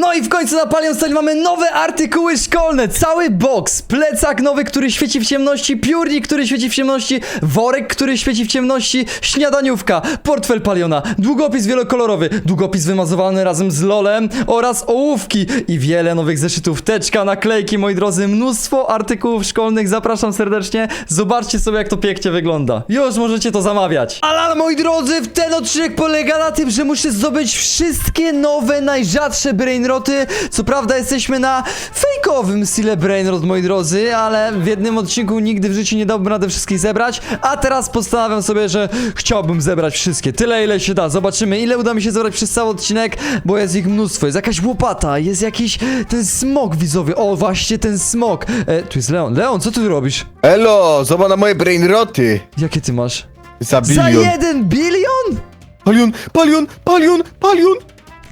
No i w końcu na Palion mamy nowe artykuły szkolne, cały box, plecak nowy, który świeci w ciemności, piórnik, który świeci w ciemności, worek, który świeci w ciemności, śniadaniówka, portfel Paliona, długopis wielokolorowy, długopis wymazowany razem z lolem oraz ołówki i wiele nowych zeszytów, teczka, naklejki, moi drodzy, mnóstwo artykułów szkolnych, zapraszam serdecznie, zobaczcie sobie jak to pięknie wygląda. Już możecie to zamawiać. Ale moi drodzy, w ten odcinek polega na tym, że muszę zdobyć wszystkie nowe, najrzadsze brainroty. Co prawda jesteśmy na fejkowym stile brainrot, moi drodzy, ale w jednym odcinku nigdy w życiu nie dałbym rady wszystkich zebrać, a teraz postanawiam sobie, że chciałbym zebrać wszystkie. Tyle, ile się da. Zobaczymy, ile uda mi się zebrać przez cały odcinek, bo jest ich mnóstwo. Jest jakaś łopata, jest jakiś ten smok widzowy. O, właśnie ten smok. E, tu jest Leon. Leon, co ty robisz? Elo, zobacz na moje brainroty. Jakie ty masz? Za Za bilion. jeden bilion? Palion, palion, palion, palion.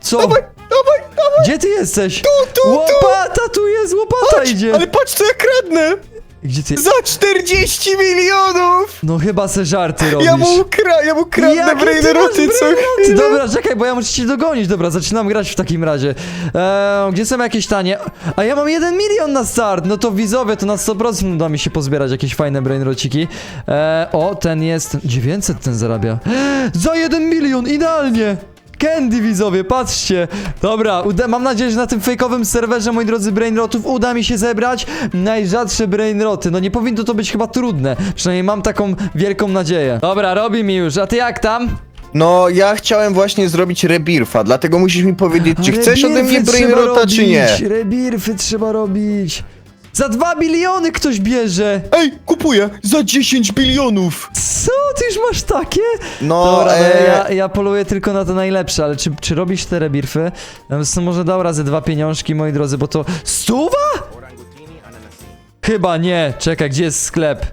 Co? Dawaj, dawaj, dawaj. Gdzie ty jesteś? Tu, tu, tu. Łopata tu jest, łopata Patrz, idzie. ale patrz co ja kradnę. Gdzie ty? Za 40 milionów. No chyba se żarty robisz. Ja mu, ukra ja mu kradnę Jakie ty brainroty co brainroty? chwilę. Dobra, czekaj, bo ja muszę cię dogonić. Dobra, zaczynam grać w takim razie. Eee, gdzie są jakieś tanie? A ja mam jeden milion na start. No to widzowie, to na 100% uda mi się pozbierać jakieś fajne brainrociki. Eee, o, ten jest... 900 ten zarabia. Za jeden milion, idealnie! Candy widzowie, patrzcie! Dobra, uda, mam nadzieję, że na tym fejkowym serwerze, moi drodzy brainrotów, uda mi się zebrać najrzadsze brainroty. No nie powinno to być chyba trudne. Przynajmniej mam taką wielką nadzieję. Dobra, robi mi już. A ty jak tam? No, ja chciałem właśnie zrobić rebirfa, dlatego musisz mi powiedzieć, czy chcesz ode mnie brainrota, czy nie. Rebirfy trzeba robić. Za dwa biliony ktoś bierze. Ej, kupuję za 10 bilionów. Co? Ty już masz takie? No, Dobra, e, no ja, ja poluję tylko na te najlepsze, ale czy, czy robisz te rebirfy? Sobie może dał razy dwa pieniążki, moi drodzy, bo to... Stuwa? Chyba nie. Czekaj, gdzie jest sklep?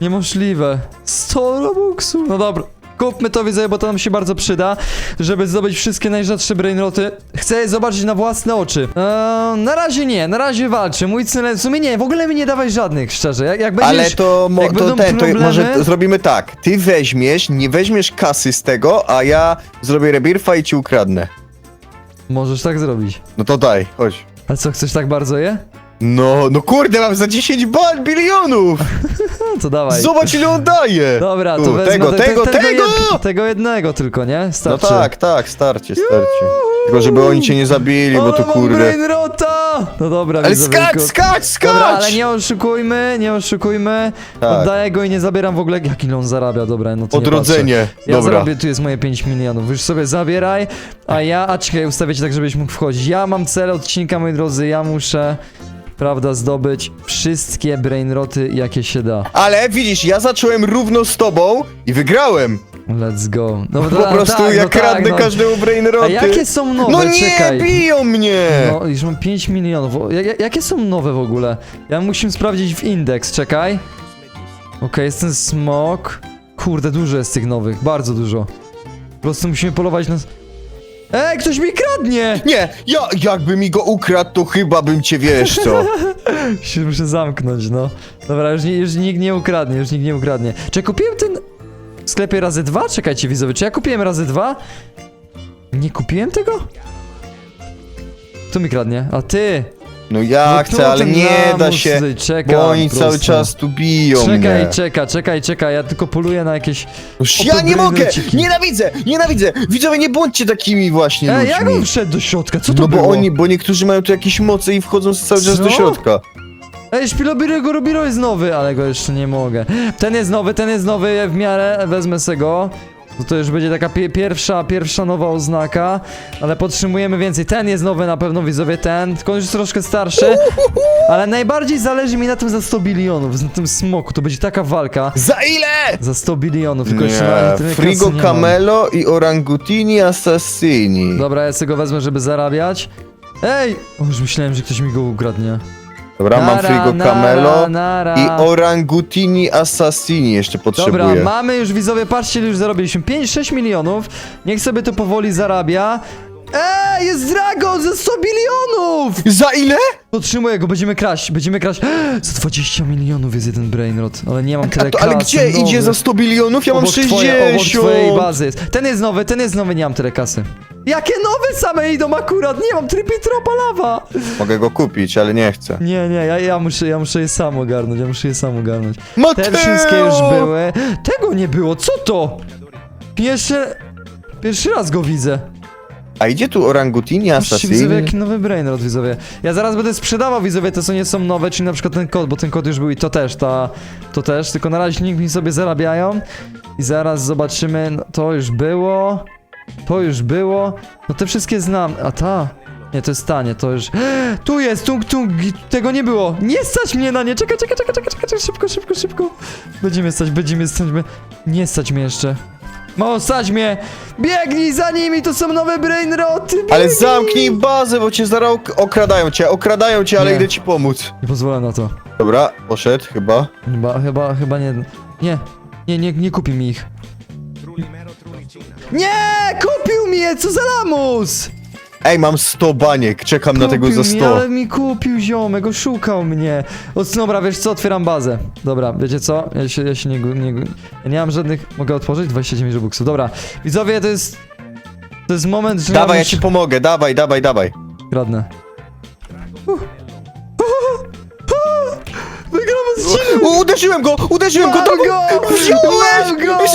Niemożliwe. 100 robuxów. No dobra. Kupmy to, widzę, bo to nam się bardzo przyda, żeby zdobyć wszystkie najrzadsze brainroty. Chcę je zobaczyć na własne oczy. Eee, na razie nie, na razie walczę. Mój cel, w sumie nie, w ogóle mi nie dawaj żadnych, szczerze. Jak, jak będziesz, Ale to, mo, jak to będą ten, to problemy, może zrobimy tak. Ty weźmiesz, nie weźmiesz kasy z tego, a ja zrobię rebirfa i ci ukradnę. Możesz tak zrobić. No to daj, chodź. A co, chcesz tak bardzo je? No, no kurde, mam za 10 bal bilionów! To dawaj. Zobacz ile on daje! Dobra, to Tu, wezmę tego, te- tego, te- tego! jed- tego jednego tylko, nie? No Starczy. tak, tak, starcie, starcie. Tylko żeby oni cię nie zabili, bo Ale to mam kurde. brainrota! No dobra, Ale widzowie, skacz, tylko- skacz, skacz! Dobra, ale nie oszukujmy, nie oszukujmy. Tak. Oddaję go i nie zabieram w ogóle. Jak ile on zarabia? Dobra, no to nie Odrodzenie, patrzę. Ja dobra. zarobię, tu jest moje 5 milionów. Już sobie zabieraj, a ja, a czekaj, ustawię cię tak, żebyś mógł wchodzić. Ja mam cel odcinka, moi drodzy, ja muszę, prawda, zdobyć wszystkie brainroty, jakie się da. Ale widzisz, ja zacząłem równo z tobą i wygrałem. Let's go. No, Po dobra, prostu tak, ja no tak, kradnę no. każdemu A brainroty. jakie są nowe? No nie, Czekaj. biją mnie! No, już mam 5 milionów. Jak- jakie są nowe w ogóle? Ja musimy sprawdzić w indeks, czekaj. Okej, jest ten smok. Kurde, dużo jest tych nowych, bardzo dużo. Po prostu musimy polować na... Ej, ktoś mi kradnie! Nie, ja jakby mi go ukradł, to chyba bym cię wiesz co. się muszę zamknąć, no. Dobra, już, już nikt nie ukradnie, już nikt nie ukradnie. Czy ja kupiłem ten w sklepie razy dwa? Czekajcie, widzowie, czy ja kupiłem razy dwa? Nie kupiłem tego? Kto mi kradnie? A ty! No ja No chcę, ale ten nie da lamus się, tutaj czeka bo oni po cały czas tu biją Czekaj, mnie. czekaj, czekaj, czekaj, ja tylko poluję na jakieś... Już ja nie mogę! brainrociki. Nienawidzę! Nienawidzę! Widzowie, nie bądźcie takimi właśnie Ej, jak ludźmi. on wszedł do środka? Co to No bo było? oni, bo niektórzy mają tu jakieś moce i wchodzą cały czas Co? do środka. Ej, Szpilobiro Robiro jest nowy, ale go jeszcze nie mogę. Ten jest nowy, ten jest nowy, w miarę wezmę se go. No to już będzie taka pie pierwsza, pierwsza nowa oznaka, ale potrzebujemy więcej. Ten jest nowy na pewno, widzowie, ten, tylko on już jest troszkę starszy, ale najbardziej zależy mi na tym za 100 bilionów, na tym smoku, to będzie taka walka Za ile? za 100 bilionów, tylko jeszcze na tyle Frigo kasy nie mam. Camelo i Orangutini Assassini. Dobra, ja sobie go wezmę, żeby zarabiać. Ej! O, już myślałem, że ktoś mi go ukradnie. Dobra, mam Nara, Frigo nara, Camelo nara. i Orangutini Assassini jeszcze Dobra, potrzebuję. mamy już widzowie, patrzcie, ile już zarobiliśmy 5-6 milionów. Niech sobie to powoli zarabia. Ej, jest Dragon za 100 bilionów! Za ile? Potrzymuję go, będziemy kraść, będziemy kraść. Za 20 milionów jest jeden brainrot, ale nie mam A tyle to, ale kasy. gdzie? nowy. Idzie za 100 bilionów? Ja mam obok 60. Twoje, obok twojej bazy jest. Ten jest nowy, ten jest nowy, nie mam tyle kasy. Jakie nowe same idą akurat? Nie mam tripitropa lawa. Mogę go kupić, ale nie chcę. Nie, nie, ja, ja, muszę, ja muszę je sam ogarnąć, ja muszę je sam ogarnąć. Te Mateo! wszystkie już były. Tego nie było, co to? Pierwszy... Pierwszy raz go widzę. A idzie tu orangutini Patrzcie, widzowie, assassini? jaki nowy brainrot, widzowie. Ja zaraz będę sprzedawał, widzowie, te co nie są nowe, czyli na przykład ten kod, bo ten kod już był i to też, ta, to też, tylko na razie nikt mi sobie zarabiają. I zaraz zobaczymy, no, to już było, to już było, no te wszystkie znam, a ta... Nie, to jest tanie, to już... Tu jest, tung, tung, tego nie było. Nie stać mnie na nie, czekaj, czekaj, czekaj, czekaj, czekaj, szybko, szybko, szybko. Będziemy stać, będziemy stać, be- nie stać mnie jeszcze. Mało mnie! Biegnij za nimi, to są nowe brainroty! Ale biegnij! zamknij bazę, bo cię zaraz ok- okradają cię, okradają cię, ale Nie. idę ci pomóc. Nie pozwolę na to. Dobra, poszedł chyba. Chyba, chyba, chyba nie. Nie, nie, nie, nie kupi mi ich. Nie! Kupił mnie! Co za lamus! Ej, mam 100 baniek, czekam na tego Kupił za mnie, 100. ale mi kupił ziomek, oszukał mnie. O, dobra, wiesz co, otwieram bazę. Dobra, wiecie co? Ja się, ja się nie, gu- nie, gu- ja nie mam żadnych... Mogę otworzyć? 29 robuxów. Dobra, widzowie, to jest... To jest moment, że Dawaj, ja muszę- ci pomogę, dawaj, dawaj, dawaj. Kradnę. Uderzyłem go, uderzyłem go, to go! Wziąłeś! Mam go! Wziąłeś!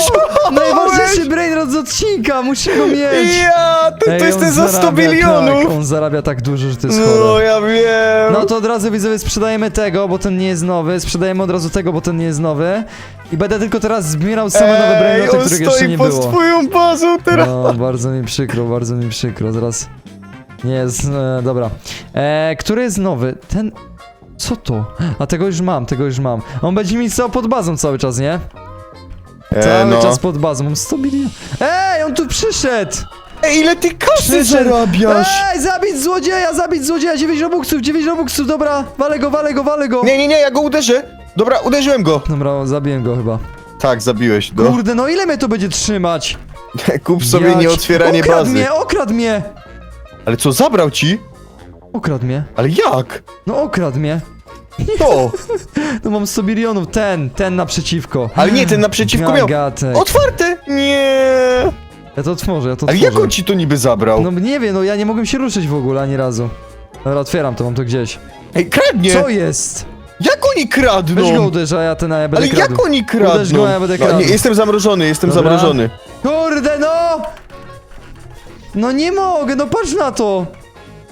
Najważniejszy brainrot z odcinka, muszę go mieć! Ja, to, to Ej, jest on ten za 100 zarabia Tak, bilionów! on zarabia tak dużo, że to jest No, chore. ja wiem. No to od razu widzowie sprzedajemy tego, bo ten nie jest nowy, sprzedajemy od razu tego, bo ten nie jest nowy i będę tylko teraz zbierał same nowe Ej, brainroty, on których jeszcze stoi nie pod było. twoją bazą teraz. No, bardzo mi przykro, bardzo mi przykro, zaraz... Nie jest, e, dobra. E, który jest nowy? Ten... Co to? A tego już mam, tego już mam. On będzie mi stał pod bazą cały czas, nie? E, Cały no. czas pod bazą, mam 100 milionów. Ej, on tu przyszedł! Ej, ile ty kasy zarabiasz? Ej, zabić złodzieja, zabić złodzieja, 9 robuxów, 9 robuxów, dobra, walę go, walę go, walę go. Nie, nie, nie, ja go uderzę. Dobra, uderzyłem go. Dobra, zabiłem go chyba. Tak, zabiłeś go. Kurde, no ile mnie to będzie trzymać? Kup sobie Ja ci- nieotwieranie okradł bazy. mnie, okradł mnie! Ale co, zabrał ci? Okradł mnie, Ale jak? no okradł mnie. To. No mam 100 bilionów, ten, ten naprzeciwko. Ale nie, ten naprzeciwko miał. Gagatek. Otwarte! Nie. Ja to otworzę, ja to Ale otworzę. jak on ci to niby zabrał? No nie wiem, no ja nie mogłem się ruszyć w ogóle ani razu. Dobra, otwieram to, mam to gdzieś. Ej, kradnie! Co jest? Jak oni kradną? Weź go uderz, a ja ten, a ja będę Ale kradł. jak oni kradną? Uderz go, ja będę no, kradł. nie, jestem zamrożony, jestem Dobra. zamrożony. Kurde, no! No nie mogę, no patrz na to!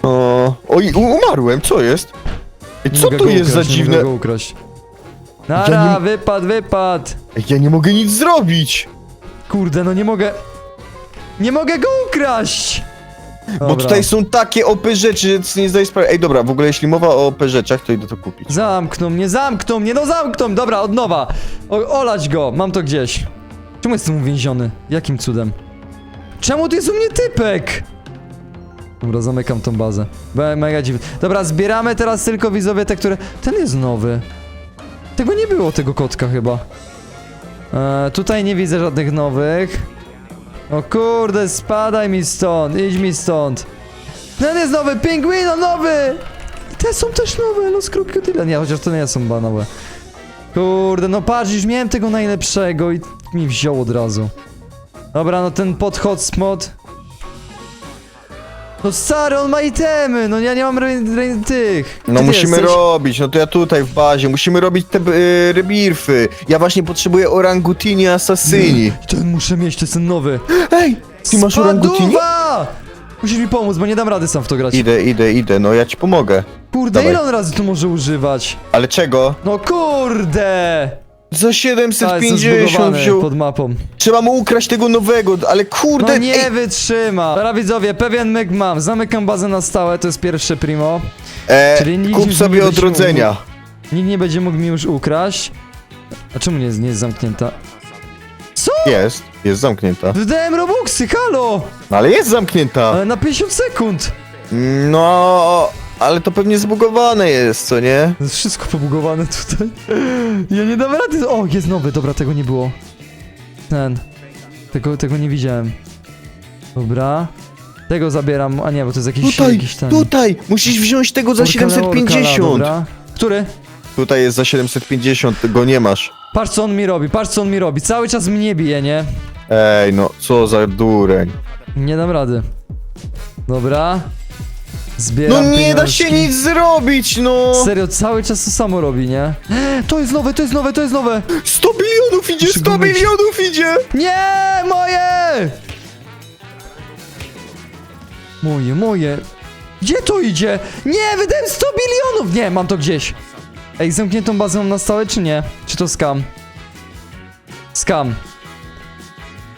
O, oj, u- umarłem, co jest? Ej, Nie co mogę tu go jest ukraść, za nie dziwne? mogę go ukraść. Nara, Ja wypad, wypad! Ej, ja nie mogę nic zrobić! Kurde, no nie mogę... Nie mogę go ukraść! Bo Dobra. tutaj są takie OP rzeczy, że nie zdaję sprawy. Ej, dobra, w ogóle jeśli mowa o OP rzeczach, to idę to kupić. Zamkną mnie, zamkną mnie, no zamkną! Dobra, od nowa! O, olać go, mam to gdzieś. Czemu jestem uwięziony? Jakim cudem? Czemu tu jest u mnie typek? Dobra, zamykam tą bazę. Mega dziwne. Dobra, zbieramy teraz tylko widzowie te, które... Ten jest nowy. Tego nie było, tego kotka chyba. E, tutaj nie widzę żadnych nowych. O kurde, spadaj mi stąd, idź mi stąd. Ten jest nowy, pingwino nowy! Te są też nowe, Los Crocodile. Nie, chociaż to nie są ba nowe. Kurde, no patrz, już miałem tego najlepszego i mi wziął od razu. Dobra, no ten pod hotspot. No stary, on ma itemy, no ja nie mam re, re, tych. No Gdzie ty musimy jesteś? robić, no to ja tutaj w bazie, musimy robić te y, rebirfy. Ja właśnie potrzebuję orangutini assassini. Ten muszę mieć, to jest ten nowy. Ej, ty masz orangutini? Spaduwa! Musisz mi pomóc, bo nie dam rady sam w to grać. Idę, idę, idę, no ja ci pomogę. Kurde, Dawaj. ile on razy to może używać? Ale czego? No kurde! Za Ta, jestem 750 zbugowany wziął. pod mapą. Trzeba mu ukraść tego nowego, ale kurde, No nie ej, wytrzyma. Dobra widzowie, pewien myk mam. Zamykam bazę na stałe, to jest pierwsze primo. e, czyli nikt kup już sobie nie będzie odrodzenia. Nikt nie będzie mógł mi już ukraść. A czemu nie jest, nie jest zamknięta? Jest, jest zamknięta. Wydałem robuxy, halo! No ale jest zamknięta. Ale na 50 sekund. No, ale to pewnie zbugowane jest, co nie? Jest wszystko pobugowane tutaj. Ja nie dam rady. O, jest nowy, dobra, tego nie było. Ten. Tego, tego nie widziałem. Dobra. Tego zabieram, a nie, bo to jest jakiś, Tutaj, jakiś ten... tutaj! Musisz wziąć tego za Orkala, orkala, 750! dobra. Który? Tutaj jest za 750, go nie masz. Patrz co on mi robi, patrz co on mi robi. Cały czas mnie bije, nie? Ej, no, co za dureń. Nie dam rady. Dobra. Zbieram No nie da się nic zrobić, no! Serio, cały czas to samo robi, nie? To jest nowe, to jest nowe, to jest nowe! 100 milionów idzie, 100 Szybko milionów idzie! Nie, moje! Moje, moje. Gdzie to idzie? Nie, wydałem 100 bilionów! Nie, mam to gdzieś. Ej, zamkniętą bazę mam na stałe, czy nie? Czy to skam? Skam.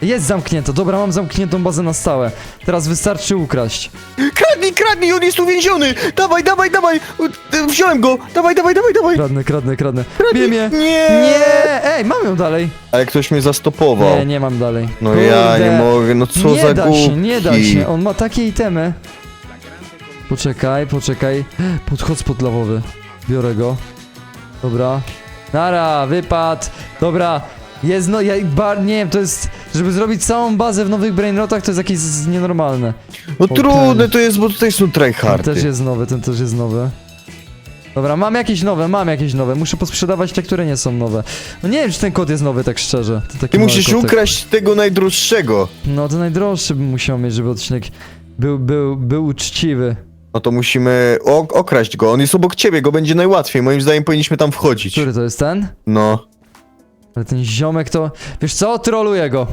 Jest zamknięto, dobra, mam zamkniętą bazę na stałe. Teraz wystarczy ukraść. Kradnij, kradnij, on jest uwięziony! Dawaj, dawaj, dawaj! U, Wziąłem go! Dawaj, dawaj, dawaj, dawaj! Kradnę, kradnę, kradnę. Bije mnie! Nie! Nie! Ej, mam ją dalej. Ale ktoś mnie zastopował. Nie, nie mam dalej. No ja nie mogę, no co nie za da się, nie da się. On ma takie itemy. Poczekaj, poczekaj. Pod hotspot lawowy. Biorę go. Dobra. Nara, wypad. Dobra. Jest no, ja bar, nie wiem, to jest, żeby zrobić całą bazę w nowych brainrotach, to jest jakieś z- nienormalne. No trudne to jest, bo tutaj są Ten tryhardy. też jest nowy, ten też jest nowy. Dobra, mam jakieś nowe, mam jakieś nowe. Muszę posprzedawać te, które nie są nowe. No nie wiem, czy ten kod jest nowy, tak szczerze. To taki Ty mały musisz kotek. ukraść tego najdroższego. No to najdroższy bym musiał mieć, żeby odcinek był, był, był uczciwy. No to musimy ok okraść go. On jest obok ciebie, go będzie najłatwiej. Moim zdaniem powinniśmy tam wchodzić. Który to jest ten? No. Ale ten ziomek to... Wiesz co? Troluję go.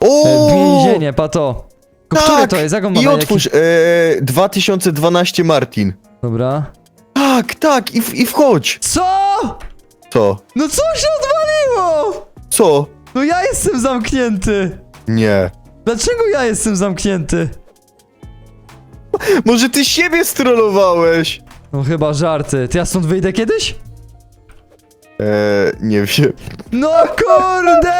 O! E, Więzienie, pato. Ko- Który Tak! to jest? Jak on ma I na otwórz e, 2012 Martin. Dobra. Tak, tak, i, w, i wchodź. Co? Co? No co się odwaliło? Co? No ja jestem zamknięty. Nie. Dlaczego ja jestem zamknięty? Może ty siebie strollowałeś? No chyba żarty. Ty ja stąd wyjdę kiedyś? Eee, nie wiem. No kurde!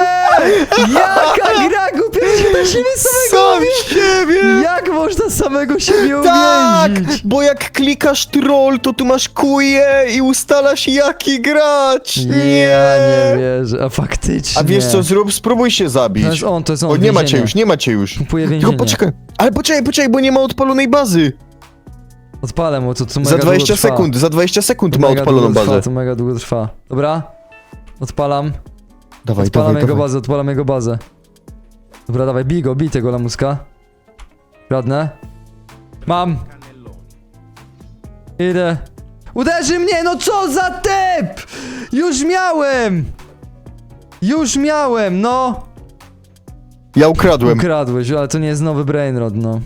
Jaka gra głupia się na siebie samego Sam siebie! Jak można samego siebie Tak! uwięzić? Bo jak klikasz troll, to tu masz kuje i ustalasz jaki grać! Nie! Nie wierzę, a faktycznie. A wiesz co zrób? Spróbuj się zabić. To jest on, to jest on. O, nie ma cię więzienie. już, nie ma cię już. Kupuję Tylko więzienie. poczekaj. Ale poczekaj, poczekaj, bo nie ma odpalonej bazy. Odpalę mu, to, to mega Za 20 długo trwa. sekund, za 20 sekund To ma mega odpaloną długo bazę. Trwa, to mega długo trwa. Dobra. Odpalam. Dawaj, odpalam dawaj, jego dawaj. bazę, odpalam jego bazę. Dobra, dawaj, bij go, bij tego lamuska. Kradnę. Mam. Idę. Uderzy mnie, no co za typ! Już miałem! Już miałem, no! Ja ukradłem. Ukradłeś, ale to nie jest nowy brainrod, no.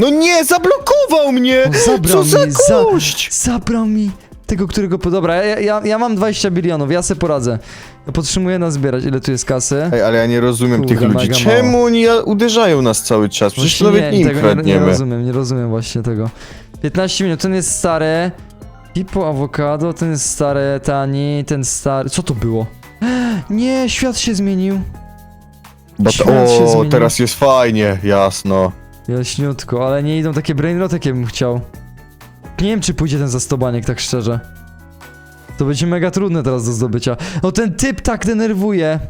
No nie, zablokował mnie! Zabrał Co za mi, za- gość! Zabrał mi tego, którego... po- Dobra, ja, ja, ja mam 20 bilionów, ja se poradzę. Ja potrzebuję nazbierać, ile tu jest kasy. Ej, ale ja nie rozumiem Kurde, tych ludzi. mega Czemu oni ja- uderzają nas cały czas? Przecież Właśnie nawet nie im tego nie, nie kradniemy. rozumiem, nie rozumiem właśnie tego. 15 minut, ten jest stary. Pipo awokado, ten jest stary, tani, ten stary... Co to było? Nie, świat się zmienił. Bo Świat się o, zmienił. teraz jest fajnie, jasno. Jaśniutko, ale nie idą takie brainroty, jakie bym chciał. Nie wiem, czy pójdzie ten zastobaniek, tak szczerze. To będzie mega trudne teraz do zdobycia. No ten typ tak denerwuje.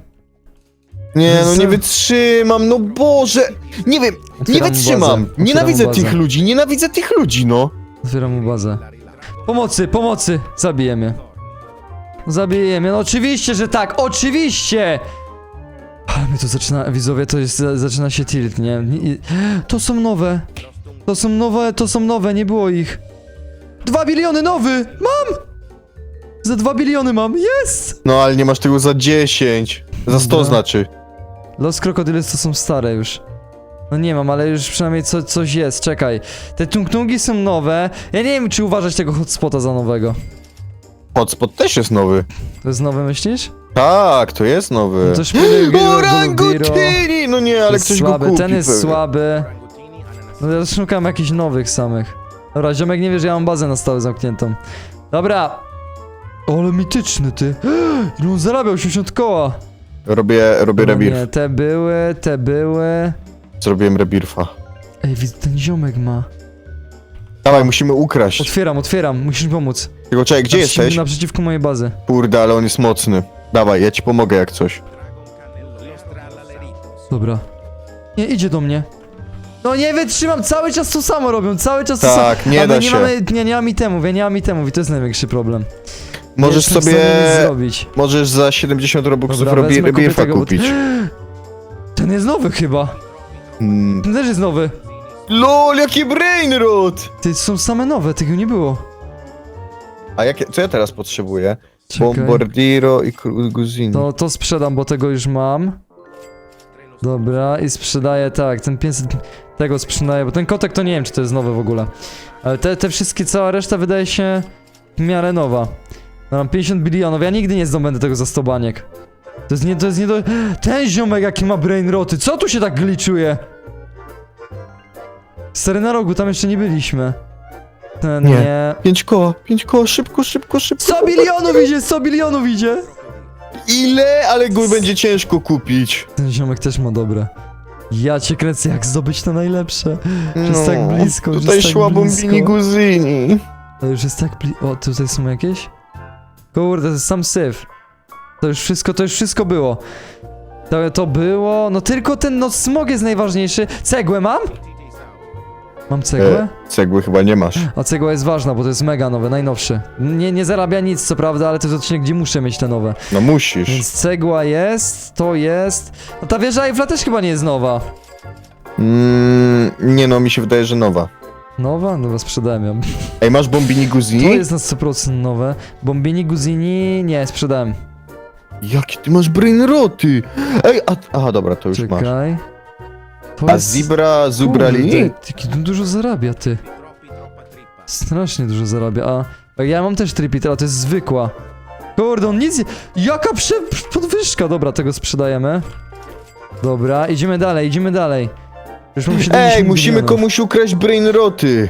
Nie, no nie wytrzymam, no Boże! Nie wiem, nie Otwieram wytrzymam. bazę, otwieram Nienawidzę bazę. tych ludzi, nienawidzę tych ludzi, no. Otwieram mu bazę. Pomocy, pomocy! Zabije mnie. Zabije mnie, no oczywiście, że tak, oczywiście! Ale mnie to zaczyna, widzowie, to jest, zaczyna się tilt, nie? Nie- To są nowe. To są nowe, to są nowe, nie było ich. Dwa biliony nowy! Mam! Za dwa biliony mam, jest! No ale nie masz tego za 10. Za 100 Dobra. znaczy. Los Krokodylys to są stare już. No nie mam, ale już przynajmniej co, coś jest, czekaj. Te tungtungi są nowe. Ja nie wiem, czy uważać tego hotspota za nowego. Hotspot też jest nowy. To jest nowe, myślisz? Tak, to jest nowy. No to szpilę Giro, Orangutini! No nie, ale ktoś słaby, go kupi ten jest pewnie. słaby. No ja szukam jakichś nowych samych. Dobra, ziomek nie wie, że ja mam bazę na stałe zamkniętą. Dobra. O, ale mityczny ty. Ile on zarabiał? 80 koła. Robię, robię No rebirth. nie, te były, te były. Zrobiłem rebirfa. Ej, widzę, ten ziomek ma. Dawaj, musimy ukraść. Otwieram, otwieram, musisz mi pomóc. Tylko czekaj, gdzie Naprzeciw- jesteś? Naprzeciwko mojej bazy. Kurde, ale on jest mocny. Dawaj, ja ci pomogę jak coś. Dobra. Nie, idzie do mnie. No nie wytrzymam, cały czas to samo robią, cały czas to samo. Tak, nie A my da nie się. mamy, nie, nie mam itemów, ja nie mam itemów i to jest największy problem. Możesz nie jestem w sobie... stanie nic zrobić. Możesz za 70 robuxów Dobra, robi, wezmę, kupię rebirfa tego, bo- kupić. Ten jest nowy chyba. Mm. Ten też jest nowy. LOL, jaki brainrot! Ty, są same nowe, tego nie było. A jakie, co ja teraz potrzebuję? Czekaj. Bombardiro i Guzini. To, to sprzedam, bo tego już mam. Dobra, i sprzedaję, tak, ten 500, tego sprzedaję, bo ten kotek to nie wiem, czy to jest nowe w ogóle. Ale te, te wszystkie, cała reszta wydaje się w miarę nowa. No, Mam 50 bilionów, ja nigdy nie zdobędę tego za 100 baniek. To jest nie, to jest nie do... Ten ziomek jaki ma brainroty, co tu się tak gliczuje? Stary na rogu, tam jeszcze nie byliśmy. Nie. nie. Pięć koła, pięć koła, szybko, szybko, szybko. 100 bilionów idzie, 100 bilionów idzie! Ile? Ale go będzie ciężko kupić. Ten ziomek też ma dobre. Ja cię kręcę, jak zdobyć to najlepsze. jest tak blisko, już Tutaj jest tak szła blisko. Bombini Guzini. To już jest tak bli... O, tutaj są jakieś? Kurde, to jest sam syf. To już wszystko, to już wszystko było. To, to było... No tylko ten, no smog jest najważniejszy. Cegłę mam? Mam cegłę? E, cegły chyba nie masz. A cegła jest ważna, bo to jest mega nowe, najnowszy. Nie, nie zarabia nic, co prawda, ale to jest odcinek, gdzie muszę mieć te nowe. No musisz. Więc cegła jest, to jest... No ta wieża Eiffla też chyba nie jest nowa. Mm, nie no, mi się wydaje, że nowa. Nowa? Dobra, sprzedałem ją. Ej, masz Bombini To Guzini? jest na 100% nowe. Bombini Guzini... Nie, sprzedałem. Jaki ty masz brainroty? Ej, a... Aha, dobra, to już masz. Czekaj. A Zibra, Zubrali? Kurde, Jaki dużo zarabia, ty. Strasznie dużo zarabia, a... a Ja mam też tripitera, to jest zwykła. Kurde, on nic... nie- Jaka prze... podwyżka! Dobra, tego sprzedajemy. Dobra, idziemy dalej, idziemy dalej. Już mam 70 Ej, musimy milionów. komuś ukraść brainroty.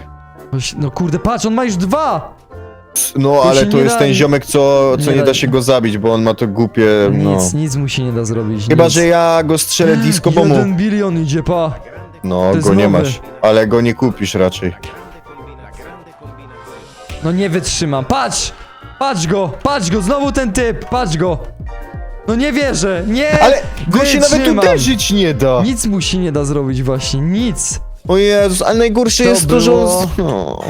Oś- No kurde, patrz, on ma już dwa! No, ale to nie jest da- ten ziomek, co, co nie nie da- da się go zabić, bo on ma to głupie, no. Nic, nic mu się nie da zrobić, Chyba, nic. że ja go strzelę disco bomu. Jeden bilion idzie, pa! No, to jest go nie nowy. masz. Ale go nie kupisz raczej. No nie wytrzymam. Patrz! Patrz go! Patrz go! Znowu ten typ! Patrz go! No nie wierzę! Nie! Ale go się nawet Wytrzymam. uderzyć nie da. Nic mu się nie da zrobić właśnie, nic! O Jezus, ale najgorsze To jest to, że on... No.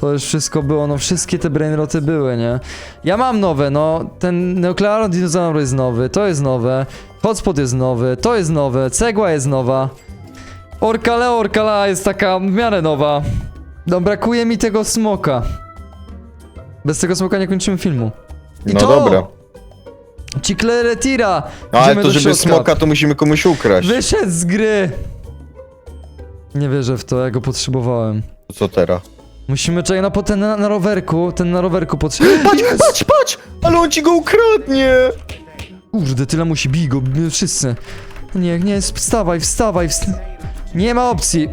To już wszystko było, no wszystkie te brainroty były, nie? Ja mam nowe, no, ten Dinosaur jest nowy, to jest nowe, Hotspot jest nowy, to jest nowe, cegła jest nowa, Orkale Orkala jest taka w miarę nowa. No brakuje mi tego smoka. Bez tego smoka nie kończymy filmu. I No to! dobra. Cicleretira! No, ale Idziemy to do żeby środka. smoka, to musimy komuś ukraść. Wyszedł z gry! Nie wierzę w to, ja go potrzebowałem. Co teraz? Musimy czekać na, po- ten na, na rowerku, ten na rowerku potrzebuje. Patrz, patrz, patrz! Ale on ci go ukradnie! Kurde, tyle musi bij go, wszyscy. Nie, nie, wstawaj, wstawaj, wst... Nie ma opcji.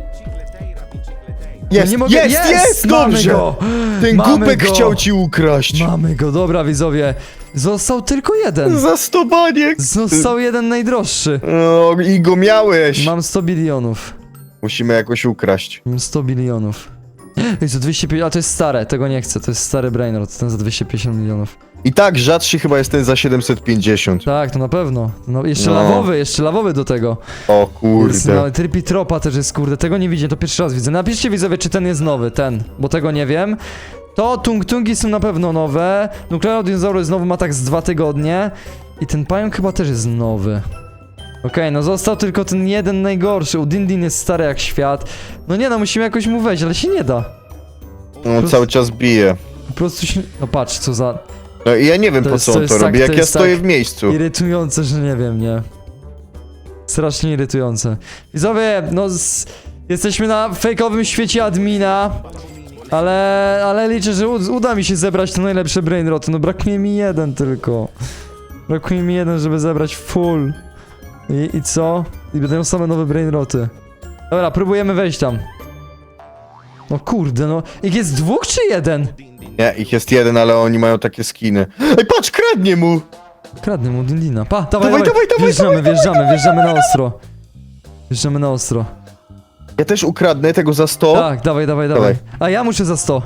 Jest, nie mogę... jest, jest, Mamy dobrze! go! Ten Mamy głupek go! chciał ci ukraść. Mamy go, dobra widzowie. Został tylko jeden. Za 100 baniek! Został jeden najdroższy. No, i go miałeś! Mam 100 bilionów. Musimy jakoś ukraść. Mam 100 bilionów. Ej, za 250... A to jest stare, tego nie chcę, to jest stary Brainrot, ten za 250 milionów. I tak, rzadszy chyba jest ten za 750. Tak, to na pewno. No, jeszcze No. lawowy, jeszcze lawowy do tego. O Jest, no, kurde. Trippy Tropa też jest, kurde, tego nie widziałem, to pierwszy raz widzę. Napiszcie widzowie, czy ten jest nowy, ten, bo tego nie wiem. To Tung Tungi są na pewno nowe. Nuclear Dinosaur znowu ma tak z dwa tygodnie. I ten pająk chyba też jest nowy. Okej, no został tylko ten jeden najgorszy. U Din Din jest stary jak świat. No nie no, musimy jakoś mu wejść, ale się nie da. No, cały czas bije. Po prostu się... No patrz, co za No i ja nie wiem To po jest- co to on to tak- robi, to jak ja jest stoję tak w miejscu. irytujące, że nie wiem, nie. Strasznie irytujące. Widzowie, no z... jesteśmy na fejkowym świecie admina. Ale, ale liczę, że ud- uda mi się zebrać te najlepsze brainroty. No brakuje mi jeden tylko. Brakuje mi jeden, żeby zebrać full. I, i co? I będą same nowe brainroty. Dobra, próbujemy wejść tam. No kurde, no. Ich jest dwóch czy jeden? Nie, ich jest jeden, ale oni mają takie skiny. Ej, patrz, kradnie mu! Kradnę mu Dindina. Pa, dawaj, Dawaj, dawaj, dawaj, wjeżdżamy, dawaj, wjeżdżamy, wjeżdżamy na ostro. Wjeżdżamy na ostro. Ja też ukradnę tego za 100. Tak, dawaj, dawaj, dawaj. Dawaj. A ja muszę za 100.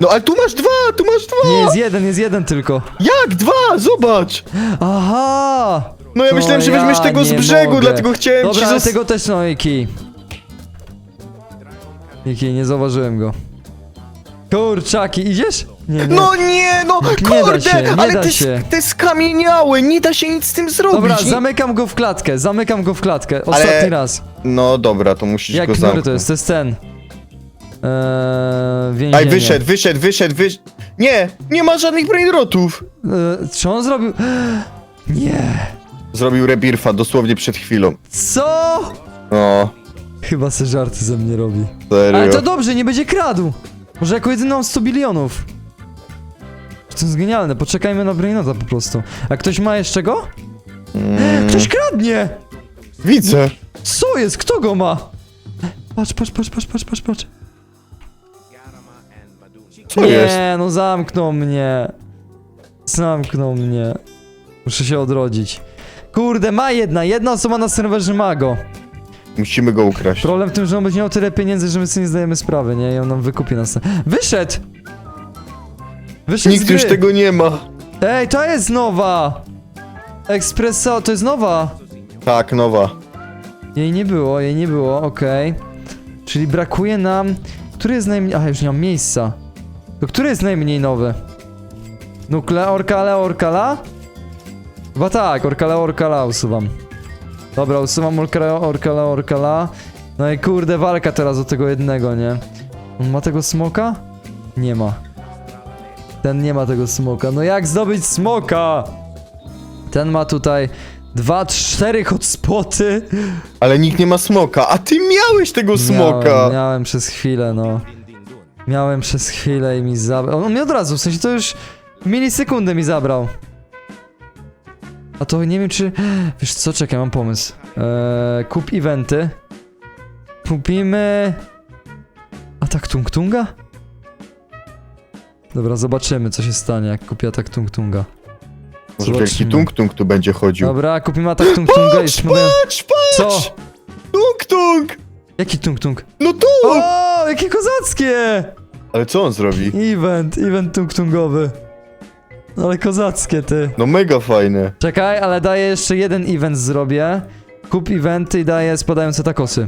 No ale tu masz dwa, tu masz dwa! Nie, jest jeden, jest jeden tylko. Jak dwa? Zobacz! Aha! No ja myślałem, że ja weźmiesz tego z nie brzegu, mogę. dlatego chciałem Dobra, ci ale zas... tego też no i kij. Niki, nie zauważyłem go. Kurczaki, idziesz? Nie, nie. No nie, no Nie da kurde, się, nie ale da te, się. te skamieniałe, nie da się nic z tym zrobić. Dobra, Nie- zamykam go w klatkę, zamykam go w klatkę. Ostatni Ale- raz. No dobra, to musisz Jak go który zamknąć. to jest? To jest ten. Eee, więzienie. Aj, wyszedł, wyszedł, wyszedł, wyszedł. Nie, nie ma żadnych brainrotów. Eee, czy on zrobił... Nie. Zrobił rebirfa dosłownie przed chwilą. Co? No, Chyba se żarty ze mnie robi. serio. Ale to dobrze, nie będzie kradł. Może jako jedyny mam 100 bilionów. To jest genialne, poczekajmy na Brainota po prostu. A ktoś ma jeszcze go? Mm, Ktoś kradnie! widzę. Co jest? Kto go ma? Patrz, patrz, patrz, patrz, patrz, patrz, patrz. Co nie, jest? no zamknął mnie. Zamknął mnie. Muszę się odrodzić. Kurde, ma jedna, jedna osoba na serwerze ma go. Musimy go ukraść. Problem w tym, że on będzie miał tyle pieniędzy, że my sobie nie zdajemy sprawy, nie? I on nam wykupi nas. Wyszedł! Wyszedł z Nikt gry. już tego nie ma. Ej, to jest nowa! Espresso, to jest nowa! Tak, nowa. Jej nie było, jej nie było, okej. Czyli brakuje nam... Który jest najmniej... Aha, już nie mam miejsca. To który jest najmniej nowy? Nukle Orkala Orkala? Chyba tak, Orkala Orkala usuwam. Dobra, usuwam Orkala Orkala Orkala. No i kurde, walka teraz do tego jednego, nie? On ma tego smoka? Nie ma. Ten nie ma tego smoka. No jak zdobyć smoka? Ten ma tutaj dwa, cztery hotspoty. Ale nikt nie ma smoka, a ty miałeś tego smoka. Miałem, miałem przez chwilę, no. Miałem przez chwilę i mi zabrał. On mi od razu, w sensie to już milisekundę mi zabrał. A to nie wiem czy... Wiesz co, czekaj, mam pomysł. Eee, kup eventy. Kupimy... Atak Tung Tunga? Dobra, zobaczymy co się stanie jak kupię Atak Tung Tunga. Może wielki Zobaczymy. tung tung tu będzie chodził. Dobra, kupimy Atak Tung Tunga i Patrz, patrz, patrz! Co? Tung tung! Jaki Tung Tung? No tu! O, jakie kozackie! Ale co on zrobi? Event, event tung-tungowy. No Ale kozackie ty. No mega fajne. Czekaj, ale daję jeszcze jeden event zrobię. Kup eventy i daję spadające takosy.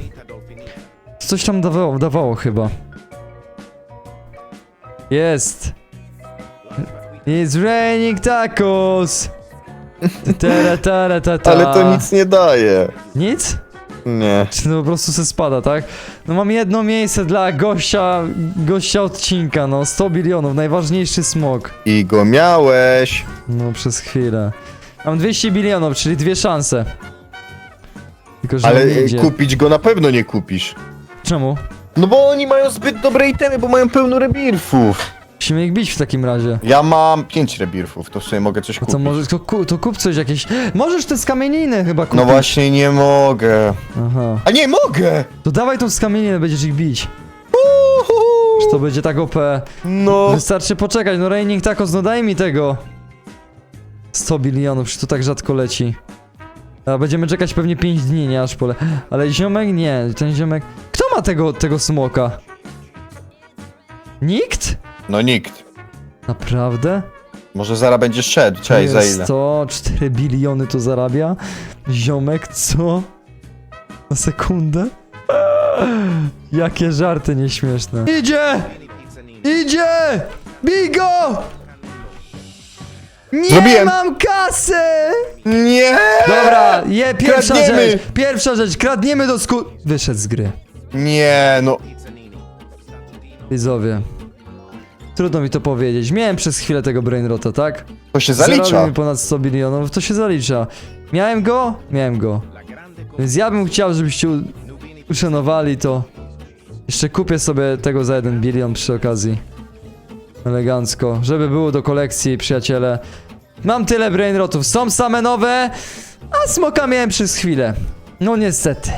Coś tam dawało, dawało chyba. Jest. It's raining tacos. Tara, tara, ta, ta. Ale to nic nie daje. Nic? Nie. Czy to po prostu se spada, tak? No mam jedno miejsce dla gościa, gościa odcinka, no 100 bilionów, najważniejszy smok. I go miałeś. No przez chwilę. Mam 200 bilionów, czyli dwie szanse. Tylko, że Ale nie e, idzie. kupić go na pewno nie kupisz. Czemu? No bo oni mają zbyt dobre itemy, bo mają pełno rebirfów. Musimy ich bić w takim razie. Ja mam 5 rebirfów, to sobie mogę coś A kupić. co może, to, ku, to kup coś jakieś. Możesz te skamieniny chyba kupić. No właśnie nie mogę. Aha. A nie mogę! To dawaj tą skamieninę, będziesz ich bić. Czy to będzie tak OP? No. Wystarczy poczekać, no Raining Tacos, no daj mi tego. 100 bilionów, czy to tak rzadko leci? A będziemy czekać pewnie 5 dni, nie aż pole. Ale ziomek nie, ten ziomek. Kto ma tego, tego smoka? Nikt? No nikt. Naprawdę? Może zaraz będzie szedł. Cześć, za ile? 104 biliony to zarabia? Ziomek, co? Na sekundę? Jakie żarty nieśmieszne. Idzie! Idzie! Bigo! Nie Zrobiłem. mam kasy! Nie! Dobra, je, pierwsza Kradniemy. rzecz, pierwsza rzecz, kradniemy do sku... Wyszedł z gry. Nie, no. Widzowie. Trudno mi to powiedzieć. Miałem przez chwilę tego brainrota, tak? To się Zarobił zalicza. mi ponad 100 bilionów, to się zalicza. Miałem go? Miałem go. Więc ja bym chciał, żebyście u- uszanowali to. Jeszcze kupię sobie tego za 1 bilion przy okazji. Elegancko. Żeby było do kolekcji, przyjaciele. Mam tyle brainrotów. Są same nowe, a smoka miałem przez chwilę. No niestety.